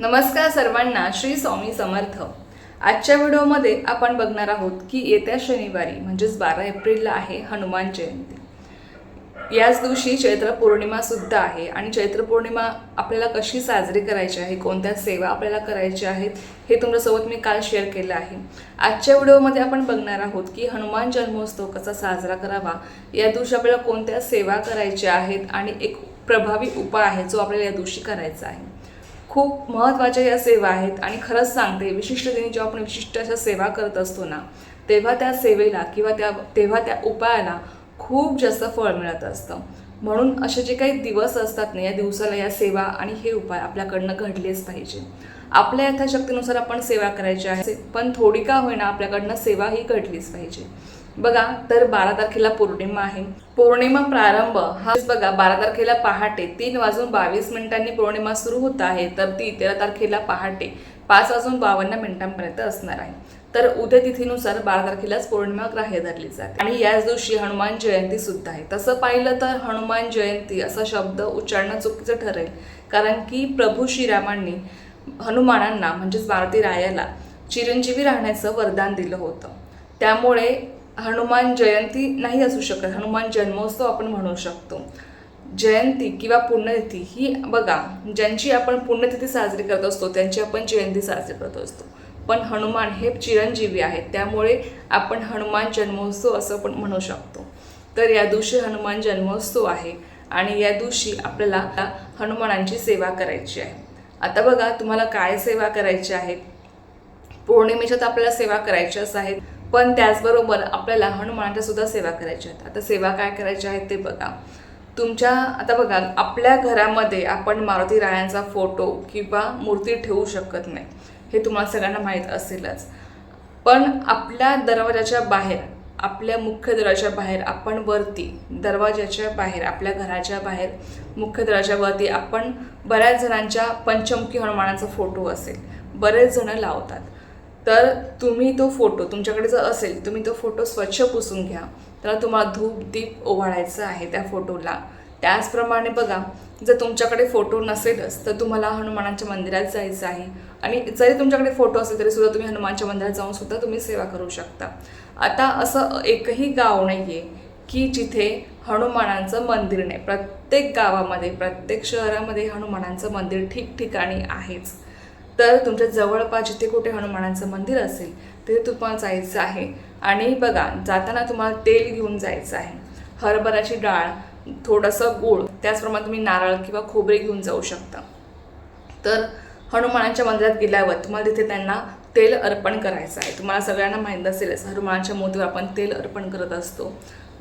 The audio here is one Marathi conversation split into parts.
नमस्कार सर्वांना श्री स्वामी समर्थ. आजच्या व्हिडिओमध्ये आपण बघणार आहोत की येत्या शनिवारी म्हणजेच बारा एप्रिलला आहे हनुमान जयंती. याच दिवशी चैत्र पौर्णिमासुद्धा आहे आणि चैत्र पौर्णिमा आपल्याला कशी साजरी करायची आहे कोणत्या सेवा आपल्याला करायच्या आहेत हे तुमच्यासोबत मी काल शेअर केलं आहे. आजच्या व्हिडिओमध्ये आपण बघणार आहोत की हनुमान जन्मोत्सव कसा साजरा करावा या दिवशी आपल्याला कोणत्या सेवा करायच्या आहेत आणि एक प्रभावी उपाय आहे जो आपल्याला या दिवशी करायचा आहे. खूप महत्त्वाच्या या सेवा आहेत. आणि खरंच सांगते विशिष्ट दिनी जेव्हा आपण विशिष्ट अशा सेवा करत असतो ना तेव्हा त्या सेवेला किंवा त्या तेव्हा त्या उपायाला खूप जास्त फळ मिळत असतं. म्हणून असे जे काही दिवस असतात ना या दिवसाला या सेवा आणि हे उपाय आपल्याकडनं घडलेच पाहिजे. आपल्या यथाशक्तीनुसार आपण सेवा करायची आहे पण थोडी का होईना आपल्याकडनं सेवा ही घडलीच पाहिजे. बघा तर बारा तारखेला पौर्णिमा आहे. पौर्णिमा प्रारंभ हा बघा बारा तारखेला पहाटे तीन वाजून बावीस मिनिटांनी पौर्णिमा सुरू होत आहे तर ती तेरा तारखेला पहाटे पाच वाजून बावन्न मिनिटांपर्यंत असणार आहे. तर उद्या तिथीनुसार बारा तारखेलाच पौर्णिमा ग्राह्य धरली जाते. आणि याच दिवशी हनुमान जयंती सुद्धा आहे. तसं पाहिलं तर हनुमान जयंती असा शब्द उच्चारणं चुकीचं ठरेल. कारण की प्रभू श्रीरामांनी हनुमानांना म्हणजेच भारती रायाला चिरंजीवी राहण्याचं वरदान दिलं होतं. त्यामुळे हनुमान जयंती नाही असू शकत. हनुमान जन्मोत्सव आपण म्हणू शकतो. जयंती किंवा पुण्यतिथी ही बघा ज्यांची आपण पुण्यतिथी साजरी करत असतो त्यांची आपण जयंती साजरी करत असतो. पण हनुमान हे चिरंजीवी आहेत त्यामुळे आपण हनुमान जन्मोत्सव असं पण म्हणू शकतो. तर या दिवशी हनुमान जन्मोत्सव आहे आणि या दिवशी आपल्याला हनुमानांची सेवा करायची आहे. आता बघा तुम्हाला काय सेवा करायची आहे? पौर्णिमेच्या तर आपल्याला सेवा करायच्याच आहेत. पण त्याचबरोबर आपल्याला हनुमानाच्या सुद्धा सेवा करायच्या आहेत. आता सेवा काय करायच्या आहेत ते बघा. तुमच्या आता बघा आपल्या घरामध्ये आपण मारुती रायांचा फोटो किंवा मूर्ती ठेवू शकत नाही. हे तुम्हाला सगळ्यांना माहीत असेलच. पण आपल्या दरवाजाच्या बाहेर आपल्या मुख्य दरवाजाच्या बाहेर आपण वरती दरवाजाच्या बाहेर आपल्या घराच्या बाहेर मुख्य दरवाजावरती आपण बऱ्याच जणांच्या पंचमुखी हनुमानाचा फोटो असेल. बरेच जणं लावतात. तर तुम्ही तो फोटो तुमच्याकडे जर असेल तुम्ही तो फोटो स्वच्छ पुसून घ्या. त्याला तुम्हाला धूप दीप ओवाळायचं आहे त्या फोटोला. त्याचप्रमाणे बघा जर तुमच्याकडे फोटो नसेलच तर तुम्हाला हनुमानाच्या मंदिरात जायचं आहे. आणि जरी तुमच्याकडे फोटो असेल तरी सुद्धा तुम्ही हनुमानच्या मंदिरात जाऊन सुद्धा तुम्ही सेवा करू शकता. आता असं एकही गाव नाही आहे की जिथे हनुमानांचं मंदिर नाही. प्रत्येक गावामध्ये प्रत्येक शहरामध्ये हनुमानांचं मंदिर ठिकठिकाणी आहेच. तर तुमच्या जवळपास जिथे कुठे हनुमानाचं मंदिर असेल तिथे तुम्हाला जायचं आहे. आणि बघा जाताना तुम्हाला तेल घेऊन जायचं आहे. हरभऱ्याची डाळ थोडंसं गूळ त्याचप्रमाणे तुम्ही नारळ किंवा खोबरे घेऊन जाऊ शकता. तर हनुमानाच्या मंदिरात गेल्यावर तुम्हाला तिथे त्यांना तेल अर्पण करायचं आहे. तुम्हाला सगळ्यांना माहीत असेलच हनुमानाच्या मूर्तीवर आपण तेल अर्पण करत असतो.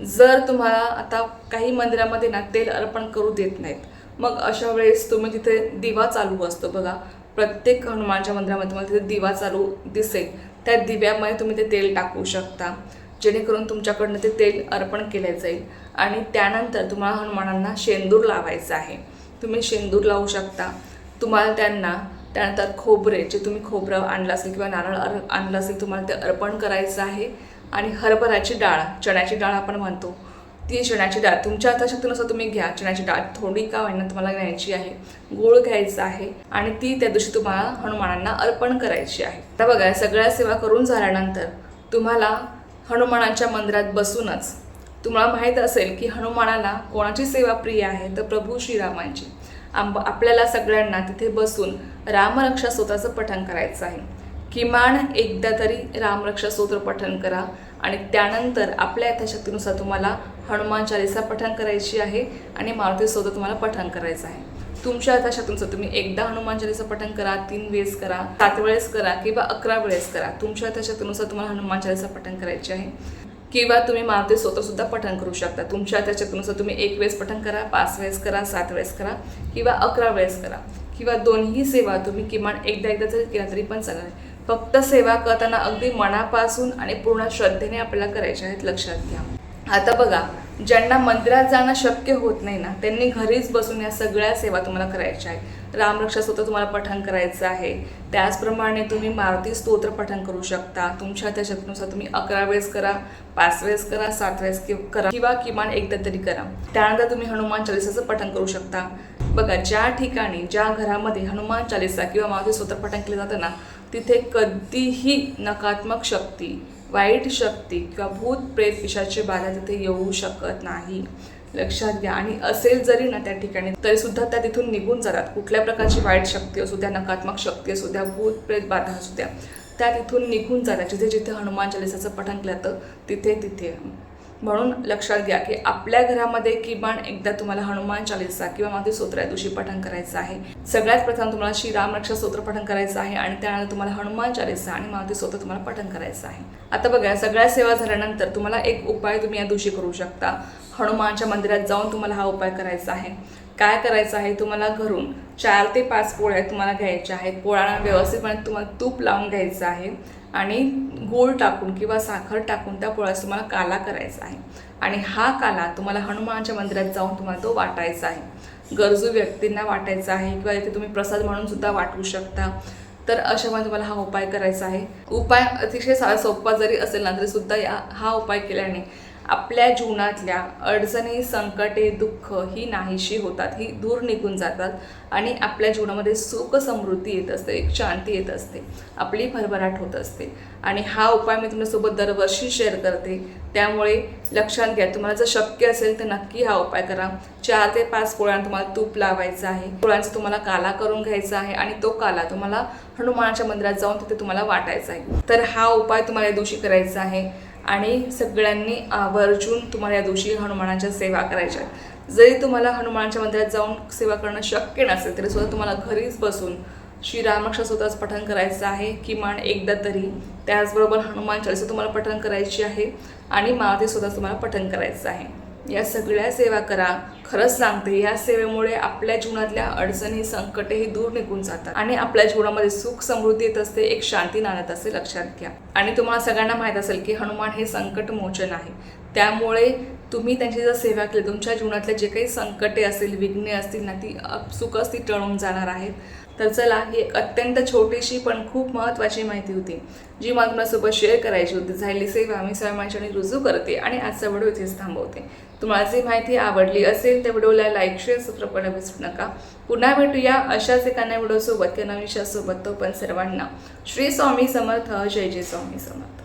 जर तुम्हाला आता काही मंदिरामध्ये ना तेल अर्पण करू देत नाहीत मग अशा वेळेस तुम्ही तिथे दिवा चालू असतो. बघा प्रत्येक हनुमानच्या मंदिरामध्ये तुम्हाला तिथे दिवा चालू दिसेल. त्या दिव्यामध्ये तुम्ही ते तेल टाकू शकता. जेणेकरून तुमच्याकडनं ते तेल अर्पण केले जाईल. आणि त्यानंतर तुम्हाला हनुमानांना शेंदूर लावायचं आहे. तुम्ही शेंदूर लावू शकता. तुम्हाला त्यांना त्यानंतर खोबरे जे तुम्ही खोबरं आणलं असेल किंवा नारळ अर आणलं असेल तुम्हाला ते अर्पण करायचं आहे. आणि हरभऱ्याची डाळ चण्याची डाळ आपण म्हणतो. ती चण्याची डाळ. तुमच्या यथाशक्तीनुसार तुम्ही घ्या. चण्याची डाळ थोडी का होईना तुम्हाला घ्यायची आहे. गूळ घ्यायचा आहे आणि ती त्या दिवशी तुम्हाला हनुमानांना अर्पण करायची आहे. आता बघा सगळ्या सेवा करून झाल्यानंतर तुम्हाला हनुमानाच्या मंदिरात बसूनच तुम्हाला माहीत असेल की हनुमानाला कोणाची सेवा प्रिय आहे? तर प्रभू श्रीरामांची. आंब आपल्याला सगळ्यांना तिथे बसून रामरक्षा स्तोत्राचं पठण करायचं आहे. किमान एकदा तरी रामरक्षा स्तोत्र पठण करा आणि त्यानंतर आपल्या यथाशक्तीनुसार तुम्हाला हनुमान चालिसा पठण करायची आहे आणि मारुती स्तोत्र तुम्हाला पठण करायचं आहे. तुमच्या यथाशक्तीनुसार तुम्ही एकदा हनुमान चालिसा पठण करा तीन वेळेस करा सात वेळेस करा किंवा अकरा वेळेस करा. तुमच्या यथाशक्तीनुसार तुम्हाला हनुमान चालिसा पठण करायची आहे. किंवा तुम्ही मारुती स्वतःसुद्धा पठण करू शकता. तुमच्या त्याच्यातनुसार तुम्ही एक वेळेस पठण करा पाच वेळेस करा सात वेळेस करा किंवा अकरा वेळेस करा. किंवा दोन्ही सेवा तुम्ही किमान एकदा एकदा जरी केला तरी पण चालेल. फक्त सेवा करताना अगदी मनापासून आणि पूर्ण श्रद्धेने आपल्याला करायच्या आहेत लक्षात घ्या. आता बघा ज्यांना मंदिरात जाणं शक्य होत नाही ना त्यांनी घरीच बसून या सगळ्या सेवा तुम्हाला करायच्या आहेत. रामरक्षा स्तोत्र तुम्हाला पठण करायचं आहे. त्याचप्रमाणे तुम्ही मारुती स्तोत्र पठण करू शकता. तुमच्या त्या शक्तीनुसार तुम्ही अकरा वेळेस करा पाच वेळेस करा सात वेळेस कि- करा किंवा किमान एकदा तरी करा. त्यानंतर तुम्ही हनुमान चालिसाचं पठण करू शकता. बघा ज्या ठिकाणी ज्या घरामध्ये हनुमान चालिसा किंवा मारुती स्तोत्र पठण केलं जातं ना तिथे कधीही नकारात्मक शक्ती वाईट शक्ती किंवा भूत प्रेत पिशाची बाधा तिथे येऊ शकत नाही. लक्षात घ्या. आणि असेल जरी ना त्या ठिकाणी तरी सुद्धा त्या तिथून निघून जातात. कुठल्या प्रकारची वाईट शक्ती असू द्या नकारात्मक शक्ती असू द्या भूत प्रेत बाधा असू द्या त्या तिथून निघून जातात. जिथे जिथे हनुमान चालिसाचं पठण केलं तर तिथे तिथे. म्हणून लक्षात घ्या की आपल्या घरामध्ये किमान एकदा तुम्हाला हनुमान चालीसा किंवा मागे स्तोत्र या दिवशी पठण करायचं आहे. सगळ्यात प्रथम तुम्हाला श्री रामरक्षा स्तोत्र पठण करायचं आहे आणि त्यानंतर तुम्हाला हनुमान चालीसा आणि मारुती स्तोत्र तुम्हाला पठण करायचं आहे. आता बघा सगळ्या सेवा झाल्यानंतर तुम्हाला एक उपाय तुम्ही या दिवशी करू शकता. हनुमानच्या मंदिरात जाऊन तुम्हाला हा उपाय करायचा आहे. काय करायचं आहे? तुम्हाला घरून चार ते पाच पोळ्या तुम्हाला घ्यायच्या आहेत. पोळ्यांना व्यवस्थितपणे तुम्हाला तूप लावून घ्यायचं आहे. आणि गूळ टाकून किंवा साखर टाकून त्या पोळ्यास तुम्हाला काला करायचा आहे. आणि हा काला तुम्हाला हनुमानाच्या मंदिरात जाऊन तुम्हाला तो वाटायचा आहे. गरजू व्यक्तींना वाटायचा आहे किंवा इथे तुम्ही प्रसाद म्हणून सुद्धा वाटू शकता. तर अशामध्ये तुम्हाला हा उपाय करायचा आहे. उपाय अतिशय सा सोपा जरी असेल ना तरी सुद्धा या हा उपाय केल्याने आपल्या जीवनातल्या अडचणी संकटे दुःख ही नाहीशी होतात. ही दूर निघून जातात आणि आपल्या जीवनामध्ये सुख समृद्धी येत असते एक शांती येत असते. आपली भरभराट होत असते. आणि हा उपाय मी तुमच्यासोबत दरवर्षी शेअर करते. त्यामुळे लक्षात घ्या तुम्हाला जर शक्य असेल तर नक्की हा उपाय करा. चार ते पाच पोळ्यांना तुम्हाला तूप लावायचं आहे. पोळ्यांचा तुम्हाला काला करून घ्यायचा आहे आणि तो काला तुम्हाला हनुमानाच्या मंदिरात जाऊन तिथे तुम्हाला वाटायचा आहे. तर हा उपाय तुम्हाला या दिवशी करायचा आहे. आणि सगळ्यांनी आवर्जून तुम्हाला या दिवशी हनुमानाच्या सेवा करायच्या जरी तुम्हाला हनुमानाच्या मंदिरात जाऊन सेवा करणं शक्य नसेल तरी सुद्धा तुम्हाला घरीच बसून श्रीरामक्ष स्वतःच पठण करायचं आहे किमान एकदा तरी. त्याचबरोबर हनुमान चालीसा तुम्हाला पठण करायची आहे आणि मारुती स्वतःच तुम्हाला पठण करायचं आहे. या सगळ्या सेवा करा. खरंच सांगते या सेवेमुळे आपल्या जीवनातल्या अडचणी संकटे ही दूर निघून जातात. आणि आपल्या जीवनामध्ये सुख समृद्धी येत असते एक शांती नाण्यात असते लक्षात घ्या. आणि तुम्हाला सगळ्यांना माहीत असेल की हनुमान हे संकट मोचन आहे. त्यामुळे तुम्ही त्यांची जर सेवा केली तुमच्या जीवनातले जे काही संकटे असतील विघ्ने असतील ना ती सुख ती टळून जाणार आहेत. तर चला ही एक अत्यंत छोटीशी पण खूप महत्त्वाची माहिती होती जी मला तुमच्यासोबत शेअर करायची होती. झालेली सेवा मी स्वामींच्याने रुजू करते आणि आजचा व्हिडिओ इथेच थांबवते. तुम्हाला जी माहिती आवडली असेल त्या व्हिडिओला लाईक शेअर सबस्क्राईब करायला विसरू नका. पुन्हा भेटूया अशाच एका नव्या व्हिडिओसोबत किंवा नवीन तो पण सर्वांना श्री स्वामी समर्थ जय जय स्वामी समर्थ.